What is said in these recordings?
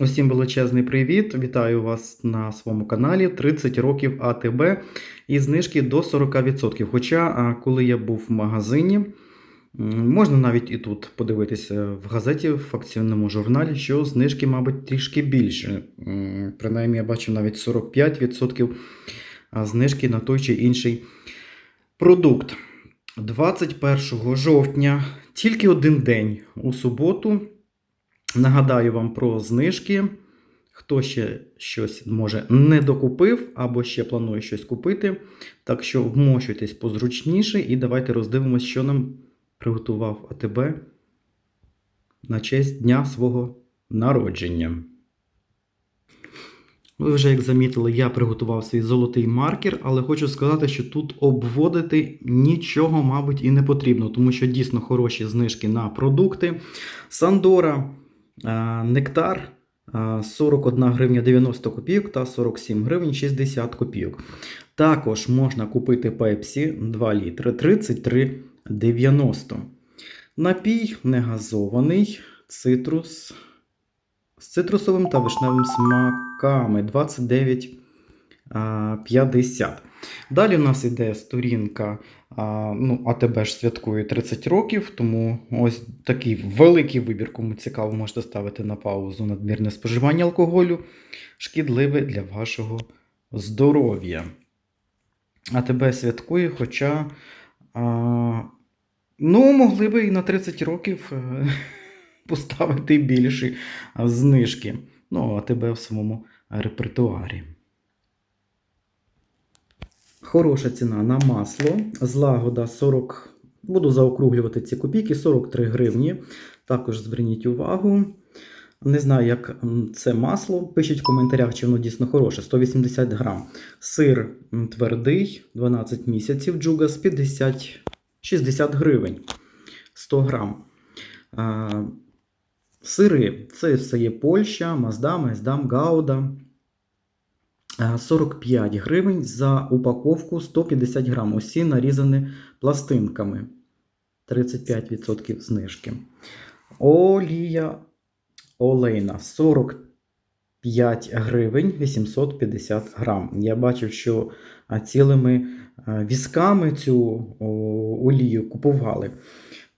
Усім величезний привіт! Вітаю вас на своєму каналі 30 років АТБ і знижки до 40%. Хоча, коли я був в магазині, можна навіть і тут подивитися в газеті, в акційному журналі, що знижки, мабуть, трішки більше. Принаймні, я бачив навіть 45% знижки на той чи інший продукт. 21 жовтня, тільки один день у суботу. Нагадаю вам про знижки. Хто ще щось може не докупив або ще планує щось купити. Так що вмощуйтесь позручніше і давайте роздивимось, що нам приготував АТБ на честь дня свого народження. Ви вже як замітили, я приготував свій золотий маркер, але хочу сказати, що тут обводити нічого, мабуть, і не потрібно, тому що дійсно хороші знижки на продукти. Сандора, нектар е, 41 гривня 90 копійок та 47 гривень 60 копійок. Також можна купити пепсі 2 літри 33,90. Напій негазований, цитрус з цитрусовим та вишневим смаками 29,50. Далі у нас йде сторінка. а, Ну, АТБ ж святкує 30 років, тому ось такий великий вибір, кому цікаво, можете ставити на паузу надмірне споживання алкоголю, шкідливе для вашого здоров'я. АТБ святкує, хоча а, ну, могли би і на 30 років е, поставити більші знижки. Ну, АТБ в своєму репертуарі. Хороша ціна на масло. Злагода 40. Буду заокруглювати ці копійки, 43 гривні. Також зверніть увагу. Не знаю, як це масло. Пишіть в коментарях, чи воно дійсно хороше. 180 грам. Сир твердий, 12 місяців. Джугас 50, 60 гривень. 100 грам. Сири. Це все є Польща, Мазда, Майздам, Гауда. Е, 45 гривень за упаковку 150 грам. Усі нарізані пластинками. 35% знижки. Олія олейна 45 гривень 850 грам. Я бачив, що цілими візками цю олію купували.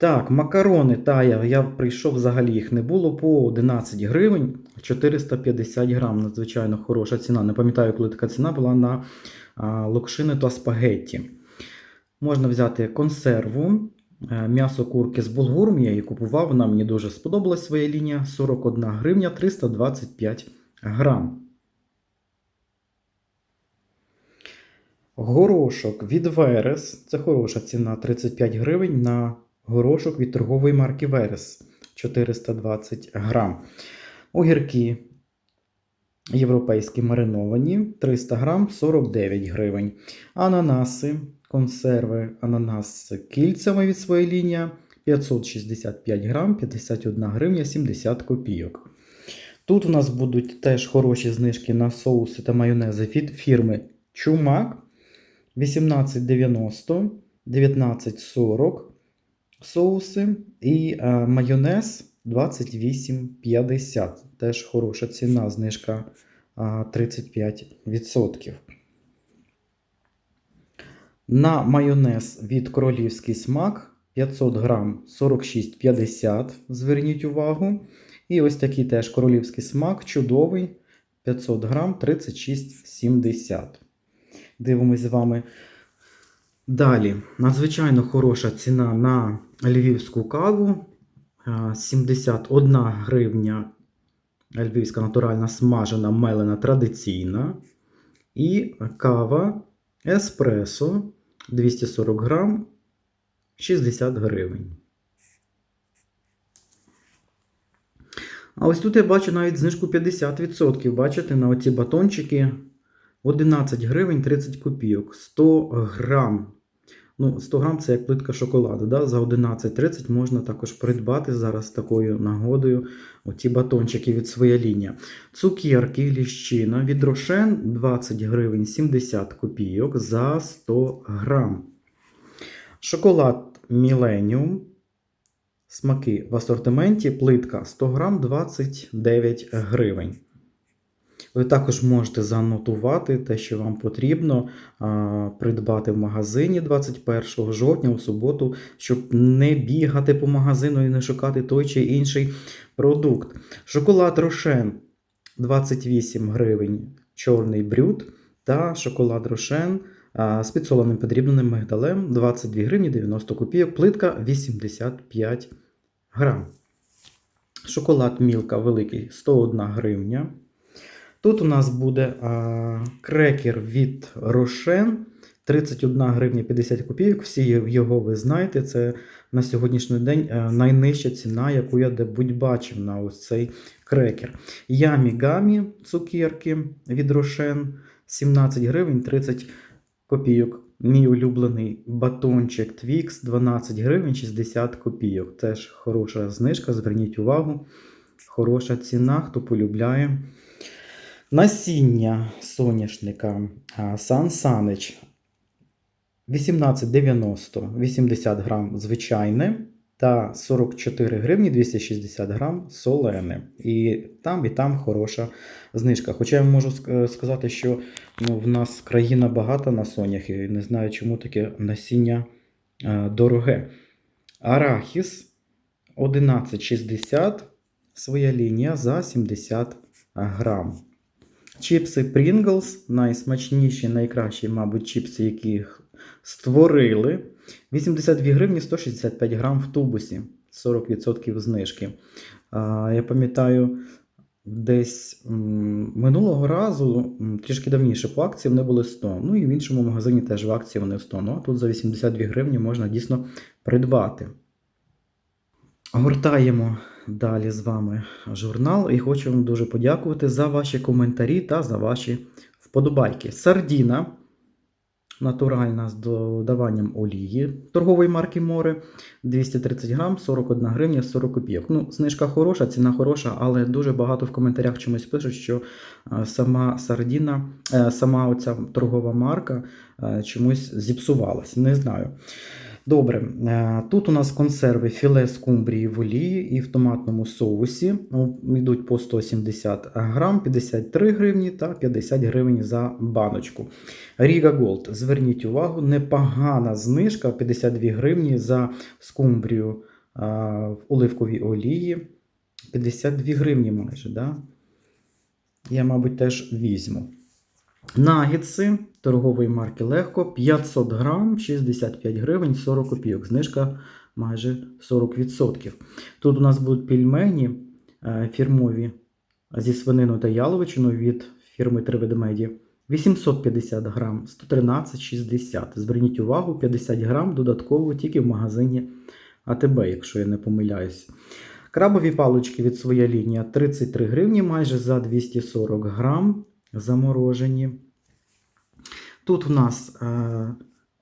Так, макарони тая, я прийшов, взагалі їх не було по 11 гривень 450 грам. Надзвичайно хороша ціна. Не пам'ятаю, коли така ціна була на а, локшини та спагетті. Можна взяти консерву, е, м'ясо курки з булгуром. Я її купував, вона мені дуже сподобалась своя лінія. 41 гривня 325 грам. Горошок від Верес. Це хороша ціна 35 гривень на горошок від торгової марки Верес 420 грам. Огірки європейські мариновані 300 грам 49 гривень. Ананаси, консерви ананас кільцями від своєї лінії 565 грам 51 гривня 70 копійок. Тут у нас будуть теж хороші знижки на соуси та майонези від фірми Чумак 18,90, 19,40 соуси і е, майонез 28,50. Теж хороша ціна, знижка е, 35%. На майонез від королівський смак 500 грам 46,50. Зверніть увагу. І ось такий теж королівський смак, чудовий 500 грам 36,70. Дивимось з вами. Далі, надзвичайно хороша ціна на львівську каву. Е, 71 гривня львівська натуральна смажена, мелена традиційна. І кава еспресо 240 грам 60 гривень. А ось тут я бачу навіть знижку 50%. Бачите, на оці батончики 11 гривень 30 копійок. 100 грам. Ну, 100 грам це як плитка шоколаду. Да? За 11,30 можна також придбати зараз такою нагодою оці батончики від своя лінія. Цукерки, ліщина від Рошен 20 гривень 70 копійок за 100 грам. Шоколад Millennium Смаки в асортименті плитка 100 грам 29 гривень. Ви також можете занотувати те, що вам потрібно придбати в магазині 21 жовтня у суботу, щоб не бігати по магазину і не шукати той чи інший продукт. Шоколад Рошен 28 гривень, чорний брюд та шоколад Рошен з підсоленим подрібненим мигдалем 22 гривні 90 копійок, плитка 85 грам. Шоколад Мілка великий 101 гривня. Тут у нас буде а, крекер від Рошен 31 гривня 50 копійок. Всі його ви знаєте. Це на сьогоднішній день а, найнижча ціна, яку я де-будь бачив на ось цей крекер. Ямі гамі цукерки від Рошен 17 гривень 30 копійок. Мій улюблений батончик Twix 12 гривень 60 копійок. Теж хороша знижка, зверніть увагу. Хороша ціна, хто полюбляє. Насіння соняшника Сан Санич 18,90 80 грам звичайне та 44 гривні 260 грам солене. І там, і там хороша знижка. Хоча я можу сказати, що ну, в нас країна багата на сонях, і не знаю, чому таке насіння а, дороге. Арахіс 11,60 своя лінія за 70 грам. Чіпси Pringles, найсмачніші, найкращі, мабуть, чіпси, яких створили. 82 гривні 165 грам в тубусі, 40% знижки. Я пам'ятаю, десь минулого разу, трішки давніше, по акції вони були 100. Ну і в іншому магазині теж в акції вони 100. Ну а тут за 82 гривні можна дійсно придбати. Гортаємо далі з вами журнал і хочу вам дуже подякувати за ваші коментарі та за ваші вподобайки. Сардіна натуральна з додаванням олії торгової марки Море 230 грам, 41 гривня 40 копійок. Ну, знижка хороша, ціна хороша, але дуже багато в коментарях чомусь пишуть, що е, сама сардіна, е, сама оця торгова марка е, чомусь зіпсувалась. Не знаю. Добре, е, тут у нас консерви філе скумбрії в олії і в томатному соусі. Ну, Йдуть по 170 грам, 53 гривні та 50 гривень за баночку. Ріга Голд, зверніть увагу, непогана знижка 52 гривні за скумбрію а, в оливковій олії. 52 гривні майже, да? Я, мабуть, теж візьму. Нагітси торгової марки Легко 500 грам, 65 гривень, 40 копійок. Знижка майже 40%. Тут у нас будуть пельмені е, фірмові зі свининою та яловичиною від фірми Три ведмеді. 850 грам, 113,60. Зверніть увагу, 50 грам додатково тільки в магазині АТБ, якщо я не помиляюсь. Крабові палички від своя лінія 33 гривні майже за 240 грам заморожені. Тут в нас е,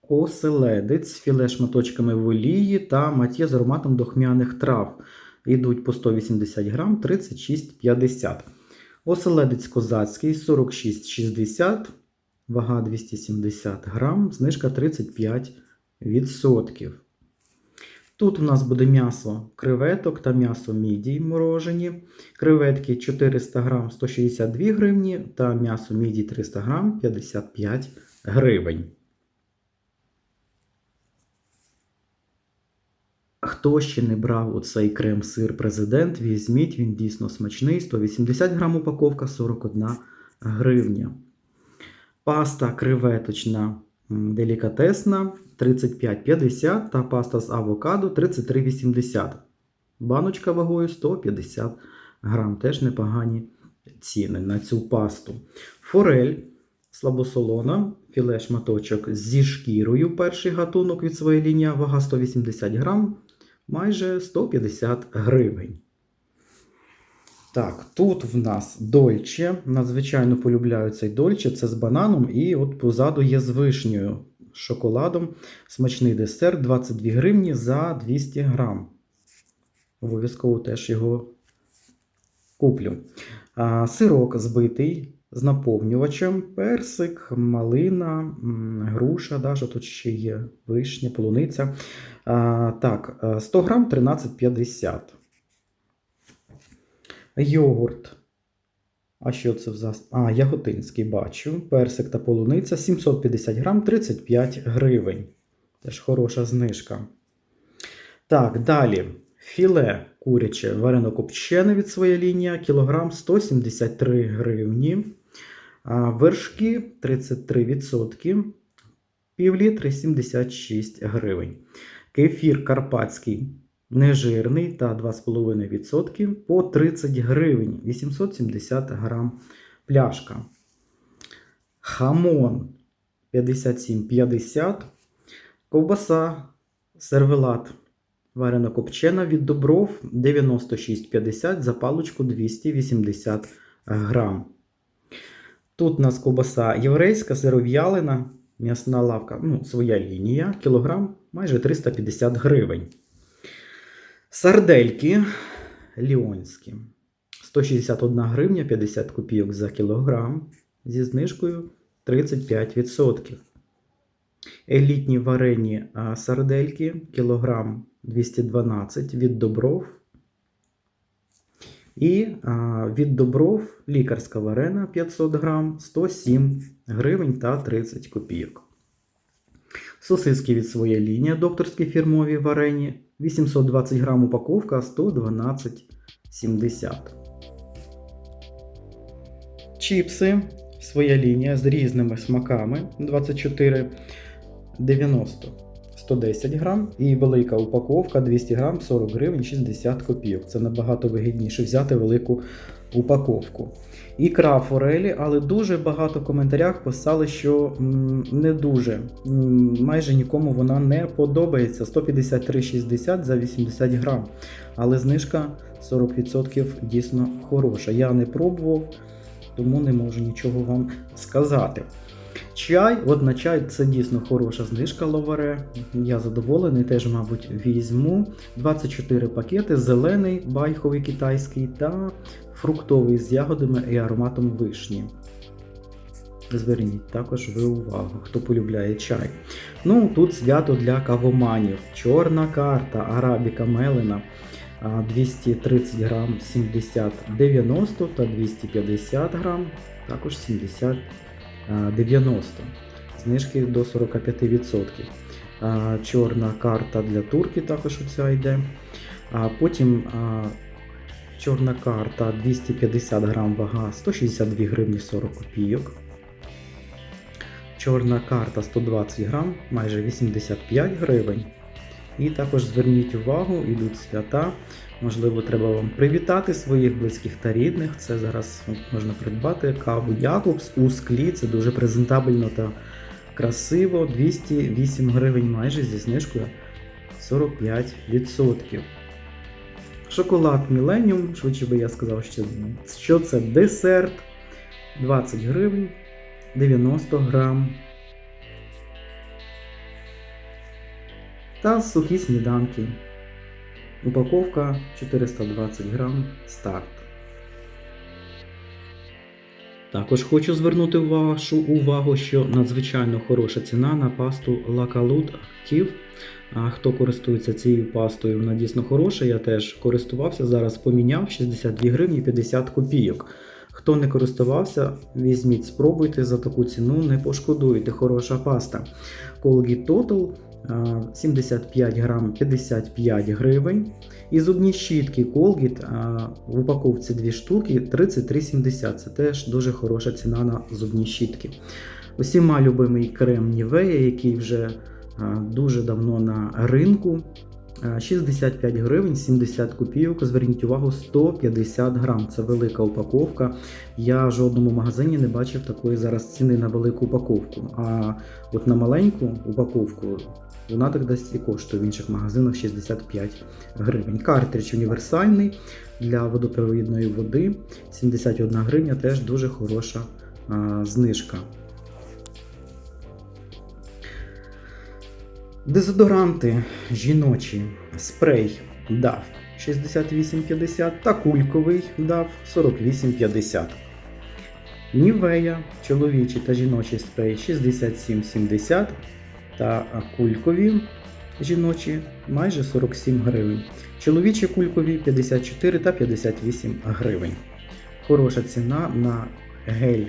оселедець, філе шматочками в олії та матє з ароматом дохмяних трав. Йдуть по 180 грам 36,50. Оселедець козацький 46,60, вага 270 грам, знижка 35%. Тут у нас буде м'ясо креветок та м'ясо мідій морожені. Креветки 400 грам 162 гривні та м'ясо мідій 300 грам 55 гривень. Хто ще не брав оцей крем-сир президент, візьміть, він дійсно смачний. 180 грам упаковка 41 гривня. Паста креветочна делікатесна 35,50 та паста з авокадо 33,80. Баночка вагою 150 грам. Теж непогані ціни на цю пасту. Форель слабосолона, філе шматочок зі шкірою. Перший гатунок від своєї лінії, вага 180 грам, майже 150 гривень. Так, тут в нас дольче. Надзвичайно полюбляю цей дольче. Це з бананом, і от позаду є з вишнею шоколадом. Смачний десерт 22 гривні за 200 грам. Обов'язково теж його куплю. А, сирок збитий з наповнювачем. Персик, малина, груша, да, тут ще є вишня, полуниця. А, так, е, 100 грам 13,50. Йогурт. А що це за. А, яготинський бачу. Персик та полуниця 750 грам 35 гривень. Теж хороша знижка. Так, далі. Філе куряче варено копчене від своєї лінії, кілограм 173 гривні. Вершки 33%, півлітри 76 гривень. Кефір карпатський нежирний та 2,5% по 30 гривень, 870 грам пляшка. Хамон 57,50. Ковбаса сервелат варено копчена від добров 96,50 за паличку 280 грам. Тут у нас ковбаса єврейська, сиров'ялина, м'ясна лавка, ну, своя лінія, кілограм майже 350 гривень. Сардельки ліонські 161 гривня 50 копійок за кілограм зі знижкою 35%. Елітні варені сардельки кілограм 212 від добров. І а, від добров лікарська варена 500 грам 107 гривень та 30 копійок. Сосиски від своєї лінії докторські фірмові варені 820 грам упаковка 112,70. Чіпси своя лінія з різними смаками 24,90 110 грам. І велика упаковка 200 грам 40 гривень 60 копійок. Це набагато вигідніше взяти велику упаковку. Ікра форелі, але дуже багато в коментарях писали, що не дуже. Майже нікому вона не подобається. 153,60 за 80 грам. Але знижка 40% дійсно хороша. Я не пробував, тому не можу нічого вам сказати. Чай, от на чай це дійсно хороша знижка ловаре. Я задоволений, теж, мабуть, візьму. 24 пакети, зелений, байховий китайський та фруктовий з ягодами і ароматом вишні. Зверніть також ви увагу, хто полюбляє чай. Ну, тут свято для кавоманів. Чорна карта, арабіка мелена. 230 грам 70-90 та 250 грам також 70 а, 90. Знижки до 45%. Чорна карта для турки також оця йде. Потім чорна карта 250 грам вага 162 гривні 40 копійок. Чорна карта 120 грам, майже 85 гривень. І також зверніть увагу, ідуть свята. Можливо, треба вам привітати своїх близьких та рідних. Це зараз можна придбати каву Якобс у склі. Це дуже презентабельно та красиво. 208 гривень майже зі знижкою 45%. Шоколад Millennium, швидше би я сказав, що, це десерт 20 гривень 90 грам. Та сухі сніданки. Упаковка 420 грам старт. Також хочу звернути вашу увагу, що надзвичайно хороша ціна на пасту Active. А хто користується цією пастою, вона дійсно хороша. Я теж користувався, зараз поміняв 62 гривні 50 копійок. Хто не користувався, візьміть, спробуйте за таку ціну, не пошкодуєте. Хороша паста. Colgate Total 75 грам 55 гривень. І зубні щітки Colgate в упаковці 2 штуки 33,70. Це теж дуже хороша ціна на зубні щітки. Усіма любимий крем Nivea, який вже дуже давно на ринку. 65 гривень 70 копійок. Зверніть увагу, 150 грам. Це велика упаковка. Я в жодному магазині не бачив такої зараз ціни на велику упаковку. А от на маленьку упаковку вона десь і коштує в інших магазинах 65 гривень. Картридж універсальний для водопровідної води 71 гривня, теж дуже хороша а, знижка. Дезодоранти жіночі, спрей DAF 68,50 та кульковий DAF 48,50. Нівея, чоловічий та жіночий спрей 67,70 та кулькові жіночі майже 47 гривень. Чоловічі кулькові 54 та 58 гривень. Хороша ціна на гель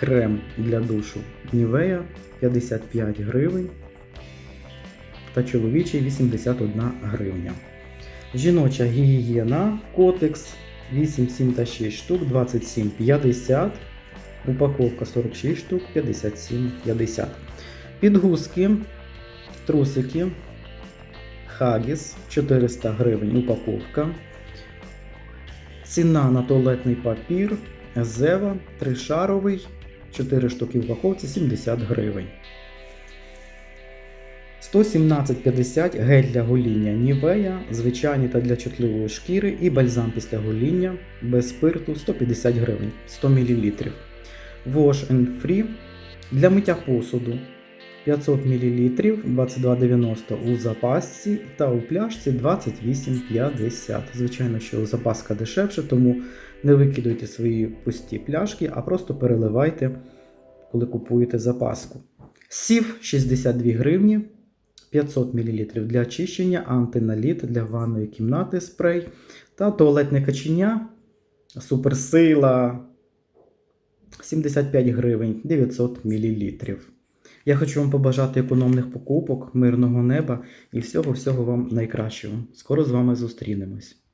крем для душу Нівея 55 гривень та чоловічий 81 гривня. Жіноча гігієна Котекс 8, 7 та 6 штук 27,50. Упаковка 46 штук 57,50. Підгузки, трусики, Хагіс 400 гривень упаковка. Ціна на туалетний папір Зева тришаровий 4 штуки в упаковці 70 гривень. 117,50 гель для гоління Нівея, звичайний та для чутливої шкіри і бальзам після гоління без спирту 150 гривень 100 мл. Wash and Free для миття посуду 500 мл 22,90 у запасці та у пляшці 28,50. Звичайно, що запаска дешевше, тому не викидуйте свої пусті пляшки, а просто переливайте, коли купуєте запаску. Сів 62 гривні. 500 мл для очищення, антиналіт для ванної кімнати спрей та туалетне качення суперсила 75 гривень 900 мл. Я хочу вам побажати економних покупок, мирного неба і всього-всього вам найкращого. Скоро з вами зустрінемось.